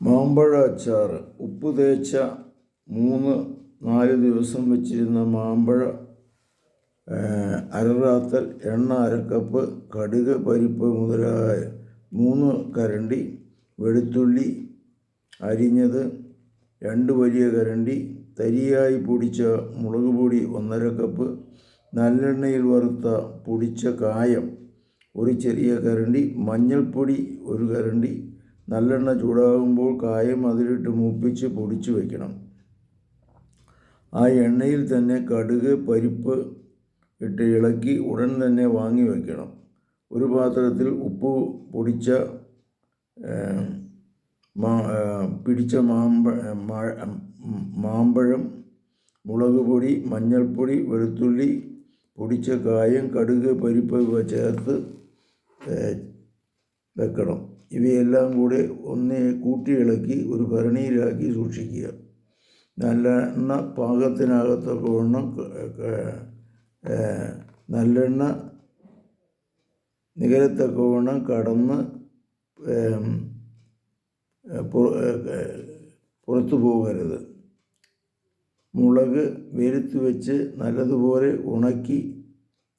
മാമ്പഴ അച്ചാർ ഉപ്പ് തേച്ച മൂന്ന് നാല് ദിവസം വെച്ചിരുന്ന മാമ്പഴ അരറാത്തൽ എണ്ണ അരക്കപ്പ് കടുക് പരിപ്പ് മുതലായ മൂന്ന് കരണ്ടി വെളുത്തുള്ളി അരിഞ്ഞത് രണ്ട് വലിയ കരണ്ടി തരിയായി പൊടിച്ച മുളക് പൊടി ഒന്നര കപ്പ് നല്ലെണ്ണയിൽ വറുത്ത പൊടിച്ച കായം ഒരു ചെറിയ കരണ്ടി മഞ്ഞൾപ്പൊടി ഒരു കരണ്ടി നല്ലെണ്ണ ചൂടാകുമ്പോൾ കായം അതിലിട്ട് മൂപ്പിച്ച് പൊടിച്ച് വയ്ക്കണം ആ എണ്ണയിൽ തന്നെ കടുക് പരിപ്പ് ഇട്ട് ഇളക്കി ഉടൻ തന്നെ വാങ്ങി വയ്ക്കണം ഒരു പാത്രത്തിൽ ഉപ്പ് പൊടിച്ച പിടിച്ച മാമ്പ മാമ്പഴം മുളക് പൊടി മഞ്ഞൾപ്പൊടി വെളുത്തുള്ളി പൊടിച്ച കായം കടുക് പരിപ്പ് ചേർത്ത് വെക്കണം. ഇവയെല്ലാം കൂടെ ഒന്ന് കൂട്ടി ഇളക്കി ഒരു ഭരണിയിലാക്കി സൂക്ഷിക്കുക. നല്ലെണ്ണ പാകത്തിനകത്തൊക്കെ വണ്ണം നല്ലെണ്ണ നികരത്തക്കവണ്ണം കടന്ന് പുറത്തു പോകരുത്. മുളക് വെരുത്ത് വെച്ച് നല്ലതുപോലെ ഉണക്കി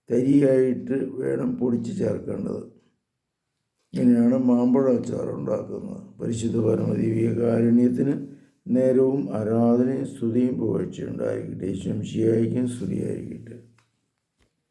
തരിയായിട്ട് വേണം പൊടിച്ച് ചേർക്കേണ്ടത്. ഇങ്ങനെയാണ് മാമ്പഴ അച്ചാർ ഉണ്ടാക്കുന്നത്. പരിശുദ്ധ പരമദേവിയ കാരുണ്യത്തിന് നേരവും ആരാധനയും സ്തുതിയും പുകഴ്ചയുണ്ടായിരിക്കട്ടെ. ശംശിയായിരിക്കും സ്തുതിയായിരിക്കട്ടെ.